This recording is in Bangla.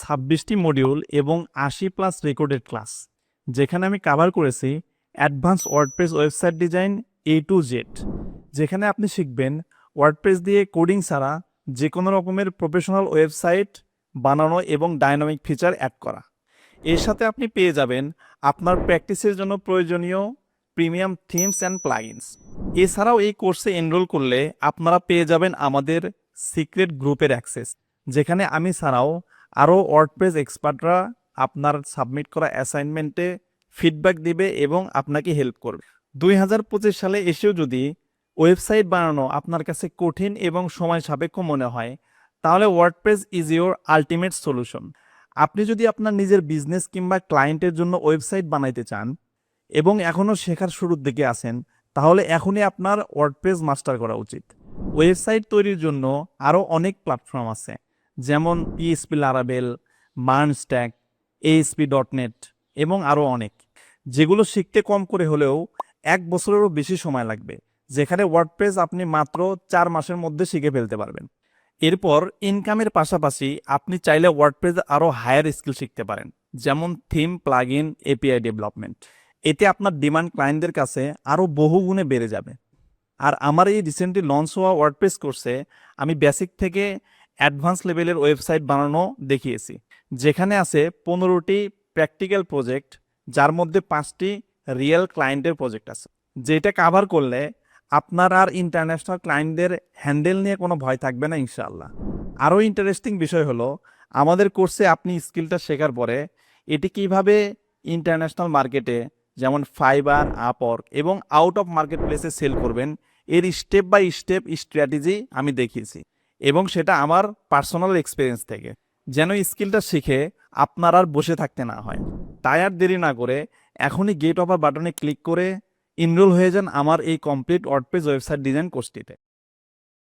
ছাব্বিশটি মডিউল এবং আশি প্লাস রেকর্ডেড ক্লাস যেখানে আমি কাভার করেছি advance WordPress website design A to Z যেখানে আপনি শিখবেন ওয়ার্ডপ্রেস দিয়ে কোডিং ছাড়া যে কোনো রকমের প্রফেশনাল ওয়েবসাইট বানানো এবং ডাইনামিক ফিচার অ্যাড করা। এর সাথে আপনি পেয়ে যাবেন আপনার প্র্যাকটিসের জন্য প্রয়োজনীয় প্রিমিয়াম থিমস অ্যান্ড প্লাগিনস এছাড়াও এই কোর্সে এনরোল করলে আপনারা পেয়ে যাবেন আমাদের সিক্রেট গ্রুপের অ্যাক্সেস যেখানে আমি ছাড়াও আরও ওয়ার্ডপ্রেস এক্সপার্টরা আপনার সাবমিট করা অ্যাসাইনমেন্টে ফিডব্যাক দিবে এবং আপনাকে হেল্প করবে। দুই হাজার পঁচিশ সালে এসেও যদি ওয়েবসাইট বানানো আপনার কাছে কঠিন এবং সময় সাপেক্ষ মনে হয়, তাহলে WordPress is your ultimate solution আপনি যদি আপনার নিজের বিজনেস কিংবা ক্লায়েন্টের জন্য ওয়েবসাইট বানাইতে চান এবং এখনও শেখার শুরুর দিকে আছেন, তাহলে এখনই আপনার ওয়ার্ডপ্রেস মাস্টার করা উচিত। ওয়েবসাইট তৈরির জন্য আরও অনেক প্ল্যাটফর্ম আছে। যেমন PHP লারাবেল MERN stack ASP dot net এবং আরও অনেক। যেগুলো শিখতে কম করে হলেও এক বছরেরও বেশি সময় লাগবে, যেখানে ওয়ার্ডপ্রেস আপনি মাত্র চার মাসের মধ্যে শিখে ফেলতে পারবেন। এরপর ইনকামের পাশাপাশি আপনি চাইলে ওয়ার্ডপ্রেস আরও হায়ার স্কিল শিখতে পারেন, যেমন theme plugin API development এতে আপনার ডিমান্ড ক্লায়েন্টদের কাছে আরও বহু গুণে বেড়ে যাবে। আর আমার এই রিসেন্টলি লঞ্চ হওয়া ওয়ার্ডপ্রেস কোর্সে আমি বেসিক থেকে অ্যাডভান্স লেভেলের ওয়েবসাইট বানানো দেখিয়েছি, যেখানে আছে পনেরোটি প্র্যাকটিক্যাল প্রজেক্ট, যার মধ্যে পাঁচটি রিয়েল ক্লায়েন্টের প্রজেক্ট আছে। যেটা কাভার করলে আপনার আর ইন্টারন্যাশনাল ক্লায়েন্টদের হ্যান্ডেল নিয়ে কোনো ভয় থাকবে না, ইনশাআল্লাহ। আরও ইন্টারেস্টিং বিষয় হলো, আমাদের কোর্সে আপনি স্কিলটা শেখার পরে এটি কীভাবে ইন্টারন্যাশনাল মার্কেটে যেমন ফাইবার আপওয়ার্ক এবং আউট অফ মার্কেট প্লেসে সেল করবেন, এর স্টেপ বাই স্টেপ স্ট্র্যাটেজি আমি দেখিয়েছি। এবং সেটা আমার পার্সোনাল এক্সপিরিয়েন্স থেকে। যেন স্কিলটা শিখে আপনার আর বসে থাকতে না হয়। তাই আর দেরি না করে এখনই গেট অফার বাটনে ক্লিক করে ইনরোল হয়ে যান আমার এই কমপ্লিট ওয়ার্ডপেজ ওয়েবসাইট ডিজাইন কোর্সটিতে